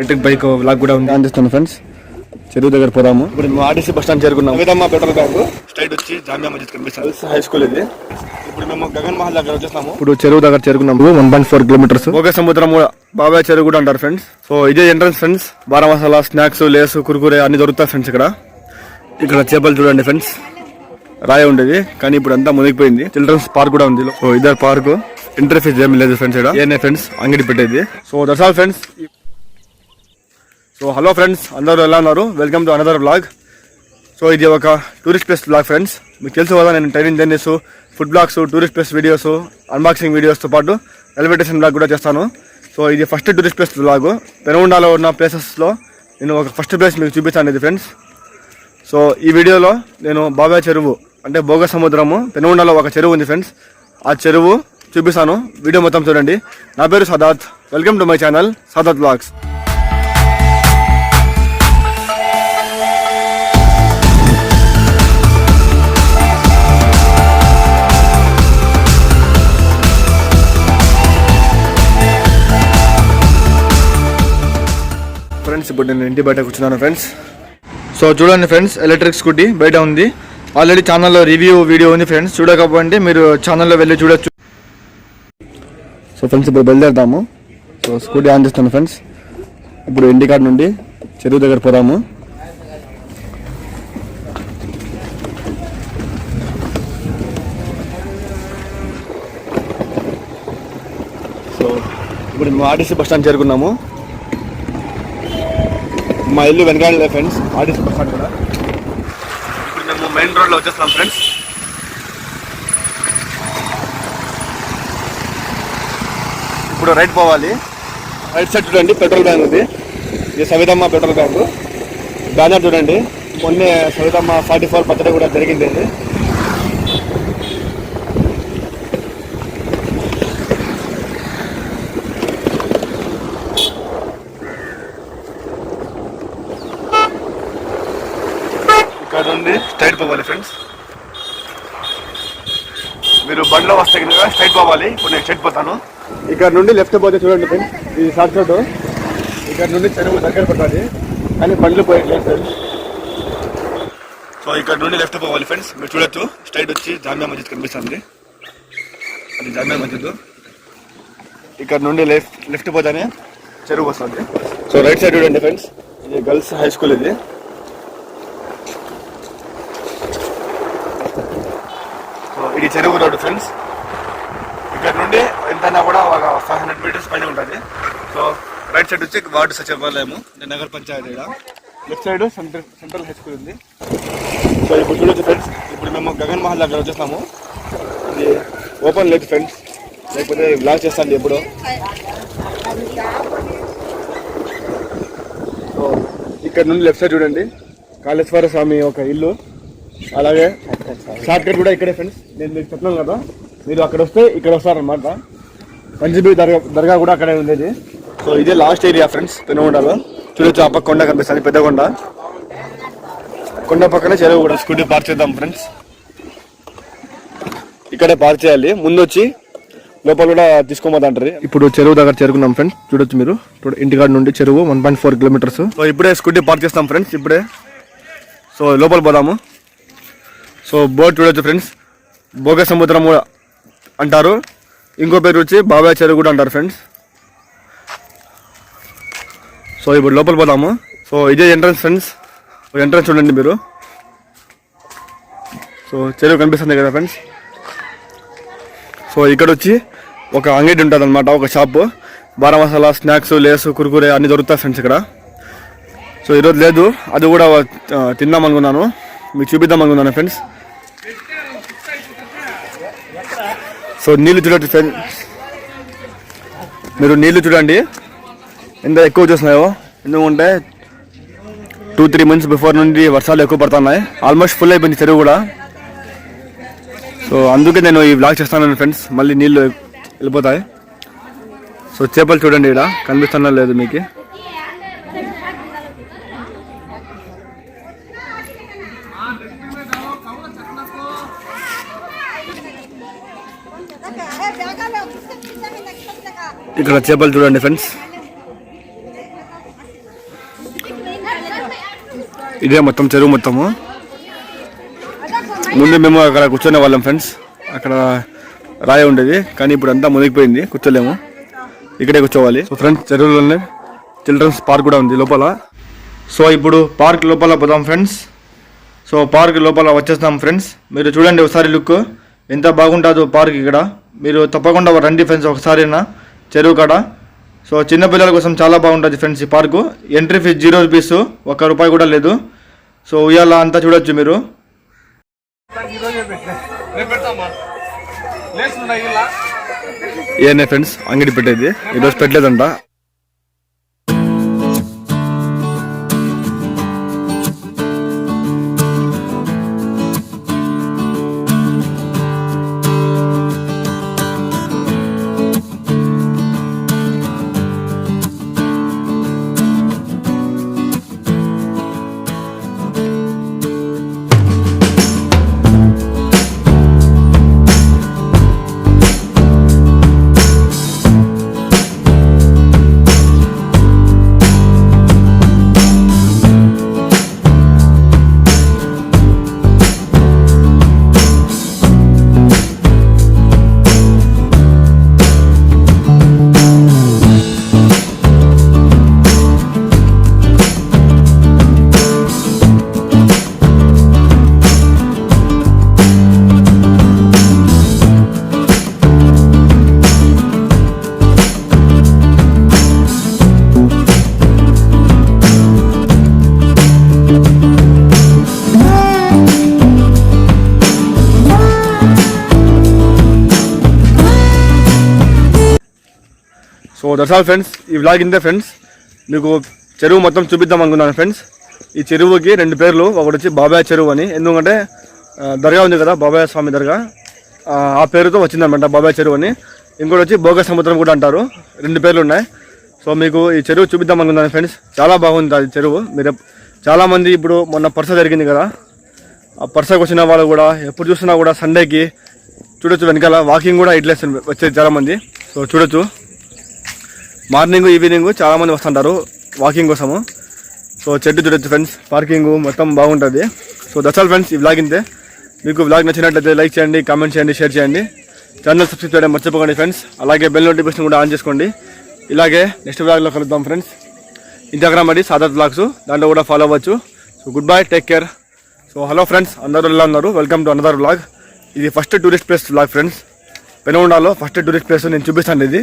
Electric bike log కూడా ఉంది. అందిస్తుంది ఫ్రెండ్స్ చెరువు దగ్గర పోదాము. ఇప్పుడు మేము ఆర్టీసీ బస్ స్టాండ్ చేరుకున్నాం విధమ్మ పెట్రోల్ బ్యాంక్. స్ట్రైట్ వచ్చి జామియా మస్జిద్ కనిపిస్తుంది. హై స్కూల్ ఇది. ఇప్పుడు మేము గగన్ మహల్ దగ్గర వచ్చేసాము ఇప్పుడు చెరువు దగ్గర చేరుకున్నాము. One point four kilometres okay సముద్రం కూడా బాబాయ్ చెరువు కూడా అంటారు ఫ్రెండ్స్ సో ఇదే ఎంట్రన్స్ ఫ్రెండ్స్ బారా మసాలా స్నాక్స్ లేస్ కురుకురే అన్ని దొరుకుతాయి ఫ్రెండ్స్ ఇక్కడ. ఇక్కడ చేపలు చూడండి ఫ్రెండ్స్ రాయి ఉండేది కానీ ఇప్పుడు అంతా మునిగిపోయింది. చిల్డ్రన్స్ పార్క్ కూడా ఉంది. సో ఇద్దరు పార్క్ ఎంట్రీ ఫీజ్ ఏమి లేదు ఫ్రెండ్స్ ఇక్కడ. ఏనే ఫ్రెండ్స్ అంగడి పెట్టేది. So that's all friends so hello friends అందరూ ఎలా ఉన్నారు? Welcome to another vlog so ఇది ఒక టూరిస్ట్ ప్లేస్ బ్లాగ్ ఫ్రెండ్స్ మీకు తెలుసు కదా నేను training journeys food blogs tourist place videos unboxing వీడియోస్తో పాటు ఎలివేటేషన్ బ్లాగ్ కూడా చేస్తాను. సో ఇది ఫస్ట్ టూరిస్ట్ ప్లేస్ బ్లాగ్ పెనుగొండలో ఉన్న ప్లేసెస్లో నేను ఒక ఫస్ట్ ప్లేస్ మీకు చూపిస్తాను ఇది ఫ్రెండ్స్ సో ఈ వీడియోలో నేను బాబాయ్ చెరువు అంటే భోగ సముద్రము పెనుగొండలో ఒక చెరువు ఉంది ఫ్రెండ్స్ ఆ చెరువు చూపిస్తాను. వీడియో మొత్తం చూడండి. నా పేరు Sadat. Welcome to my channel Sadat vlogs friends ఇప్పుడు నేను ఇంటి బయట కూర్చున్నాను ఫ్రెండ్స్ సో చూడండి ఫ్రెండ్స్ ఎలక్ట్రిక్ స్కూటీ బయట ఉంది. ఆల్రెడీ ఛానల్లో రివ్యూ వీడియో ఉంది ఫ్రెండ్స్ చూడకపోతే మీరు ఛానల్లో వెళ్ళి చూడొచ్చు. సో ఫ్రెండ్స్ ఇప్పుడు బయలుదేరుతాము సో స్కూటీ ఆన్ చేస్తాను ఫ్రెండ్స్ ఇప్పుడు ఇంటికాడ నుండి చెరువు దగ్గర పోదాము. సో ఇప్పుడు మేము ఆర్టీసీ బస్ స్టాండ్ చేరుకున్నాము. మా ఇల్లు వెనకాల ఫ్రెండ్స్. ఆర్టీసీ బస్ స్టాండ్ కూడా. ఇప్పుడు మేము మెయిన్ రోడ్లో వచ్చేస్తాం ఫ్రెండ్స్ ఇప్పుడు రైట్ పోవాలి. రైట్ సైడ్ చూడండి పెట్రోల్ బ్యాంక్ ఉంది. ఇది సవితమ్మ పెట్రోల్ బ్యాంక్ బ్యానర్ చూడండి. మొన్నే సవితమ్మ ఫార్టీ ఫోర్ బర్త్డే కూడా జరిగింది. నుండి స్ట్రైట్ పోవాలి ఫ్రెండ్స్ మీరు బండిలో వస్తే కనుక స్ట్రైట్ పోవాలి ఇప్పుడు నేను స్ట్రైట్ పోతాను. ఇక్కడ నుండి లెఫ్ట్ పోతే చూడండి ఫ్రెండ్స్ ఇది షార్ట్ రోడ్ ఇక్కడ నుండి చెరువు దగ్గర పడుతుంది కానీ బండ్లు పోయట్లేదు ఫ్రెండ్స్ సో ఇక్కడ నుండి లెఫ్ట్ పోవాలి ఫ్రెండ్స్ మీరు చూడొచ్చు. స్ట్రైట్ వచ్చి జామియా మస్జిద్ కనిపిస్తుంది. అది జామియా మస్జిద్ ఇక్కడ నుండి లెఫ్ట్ లెఫ్ట్ పోతానే చెరువు వస్తుంది. సో రైట్ సైడ్ చూడండి ఫ్రెండ్స్ ఇది గర్ల్స్ హై స్కూల్ ఇది. ఇది చెరువు రోడ్డు ఫ్రెండ్స్ ఇక్కడ నుండి ఎంతైనా కూడా ఒక ఫైవ్ హండ్రెడ్ మీటర్స్ పైన ఉంటుంది. సో రైట్ సైడ్ వచ్చి వార్డు సచివాలయము నగర panchayat left side central central high school ఉంది. సో ఇప్పుడు చూడొచ్చు ఫ్రెండ్స్ ఇప్పుడు మేము గగన్ మహల్ దగ్గర వచ్చేస్తాము ఇది ఓపెన్ లేదు ఫ్రెండ్స్ లేకపోతే బ్లాక్ చేస్తాను ఎప్పుడో. సో ఇక్కడ నుండి లెఫ్ట్ సైడ్ చూడండి. కాళేశ్వర స్వామి ఒక ఇల్లు. అలాగే షార్ట్ కట్ కూడా ఇక్కడే ఫ్రెండ్స్ నేను మీకు చెప్తున్నాను కదా మీరు అక్కడ వస్తే ఇక్కడ వస్తారనమాట పంచబీ దర్గా దర్గా కూడా అక్కడే ఉండేది. సో ఇదే లాస్ట్ ఏరియా ఫ్రెండ్స్ పెనుగొండలో. చూడొచ్చు ఆ పక్క కొండ కనిపిస్తుంది పెద్ద కొండ. కొండ పక్కనే చెరువు కూడా. స్కూటీ పార్క్ చేద్దాం ఫ్రెండ్స్ ఇక్కడే పార్క్ చేయాలి. ముందు వచ్చి లోపల కూడా తీసుకోమోదంటారు ఇప్పుడు చెరువు దగ్గర చేరుకున్నాం ఫ్రెండ్స్ చూడొచ్చు మీరు. ఇంటికాడ నుండి చెరువు one point four kilometres so ఇప్పుడే స్కూటీ పార్క్ చేస్తాం ఫ్రెండ్స్ ఇప్పుడే. సో లోపల పోదాము. సో బోట్ చూడొచ్చు ఫ్రెండ్స్ భోగ సముద్రము కూడా అంటారు. ఇంకో పేరు వచ్చి బాబాయ్ చెరువు కూడా అంటారు ఫ్రెండ్స్ సో ఇప్పుడు లోపల పోదాము. సో ఇదే ఎంట్రన్స్ ఫ్రెండ్స్ ఎంట్రన్స్ చూడండి మీరు. సో చెరువు కనిపిస్తుంది కదా ఫ్రెండ్స్ సో ఇక్కడ వచ్చి ఒక అంగడి ఉంటుంది అనమాట ఒక షాపు బారా మసాలా స్నాక్స్ లేస్ కురుకురే అన్ని దొరుకుతాయి ఫ్రెండ్స్ ఇక్కడ. సో ఈరోజు లేదు. అది కూడా తిందాం అనుకున్నాను మీకు చూపిద్దాం అనుకున్నాను ఫ్రెండ్స్ సో నీళ్ళు చూడండి ఫ్రెండ్స్ మీరు నీళ్ళు చూడండి. ఎంత ఎక్కువ చూస్తున్నాయో. ఎందుకంటే టూ త్రీ మంత్స్ బిఫోర్ నుండి వర్షాలు ఎక్కువ పడుతున్నాయి. ఆల్మోస్ట్ ఫుల్ అయిపోయింది చెరువు కూడా. సో అందుకే నేను ఈ బ్లాగ్ చేస్తాను ఫ్రెండ్స్ మళ్ళీ నీళ్ళు వెళ్ళిపోతాయి. సో చేపలు చూడండి ఇక్కడ. కనిపిస్తున్నా లేదు మీకు. ఇక్కడ చేపలు చూడండి ఫ్రెండ్స్. ఇదే మొత్తం చెరువు మొత్తము. ముందు మేము అక్కడ కూర్చునే వాళ్ళం ఫ్రెండ్స్. అక్కడ రాయి ఉండేది కానీ ఇప్పుడు అంతా మునిగిపోయింది కూర్చోలేము. ఇక్కడే కూర్చోవాలి. సో ఫ్రెండ్స్ చెరువులోనే చిల్డ్రన్స్ పార్క్ కూడా ఉంది లోపల. సో ఇప్పుడు పార్క్ లోపల పోదాం ఫ్రెండ్స్. సో పార్క్ లోపల వచ్చేస్తాం ఫ్రెండ్స్. మీరు చూడండి ఒకసారి లుక్. ఎంత బాగుంటుందో పార్క్ ఇక్కడ. మీరు తప్పకుండా రండి ఫ్రెండ్స్ ఒకసారినా చెరువు కాడ. సో చిన్న పిల్లల కోసం చాలా బాగుంటుంది ఫ్రెండ్స్ ఈ park. Entry fee zero rupees ఒక్క రూపాయి కూడా లేదు. సో ఉయ్యాల అంతా చూడొచ్చు మీరు. ఏనే ఫ్రెండ్స్ అంగడి పెట్టేది. ఈరోజు పెట్టలేదంట. దట్స్ ఆల్ ఫ్రెండ్స్ ఈ వ్లాగ్ ఇంతే ఫ్రెండ్స్ మీకు చెరువు మొత్తం చూపిద్దాం అనుకున్నాను ఫ్రెండ్స్ ఈ చెరువుకి రెండు పేర్లు. ఒకటి వచ్చి బాబాయ్ చెరువు అని. ఎందుకంటే దర్గా ఉంది కదా బాబాయ్ స్వామి దర్గా. ఆ, పేరుతో వచ్చిందనమాట బాబాయ్ చెరువు అని. ఇంకోటి వచ్చి భోగ సముద్రం కూడా అంటారు. రెండు పేర్లు ఉన్నాయి. సో మీకు ఈ చెరువు చూపిద్దాం అనుకున్నాను ఫ్రెండ్స్ చాలా బాగుంది అది చెరువు. మీరు చాలామంది ఇప్పుడు మొన్న పర్స జరిగింది కదా. ఆ పర్సకు వచ్చిన వాళ్ళు కూడా ఎప్పుడు చూసినా కూడా సండేకి చూడొచ్చు. వెనకాల వాకింగ్ కూడా ఇట్లేస్తుంది వచ్చేది చాలామంది సో చూడొచ్చు. మార్నింగ్ ఈవినింగ్ చాలామంది వస్తుంటారు వాకింగ్ కోసము. సో చెట్టు చూడొచ్చు ఫ్రెండ్స్ పార్కింగ్ మొత్తం బాగుంటుంది. సో దట్స్ ఫ్రెండ్స్ ఈ బ్లాగ్ ఇంతే. మీకు బ్లాగ్ నచ్చినట్లయితే లైక్ చేయండి కామెంట్ చేయండి షేర్ చేయండి. ఛానల్ సబ్స్క్రైబ్ చేయడం మర్చిపోకండి ఫ్రెండ్స్ అలాగే బెల్ నోటిఫికేషన్ కూడా ఆన్ చేసుకోండి. ఇలాగే నెక్స్ట్ బ్లాగ్లో కలుద్దాం ఫ్రెండ్స్ ఇన్స్టాగ్రామ్ అది సాదత్ బ్లాగ్స్ దాంట్లో కూడా ఫాలో అవ్వచ్చు. So goodbye take care so hello friends అందరూ ఎలా ఉన్నారు? వెల్కమ్ టు అనదర్ బ్లాగ్ ఇది first tourist place blog friends పెనుగొండలో first tourist place నేను చూపిస్తాను ఇది.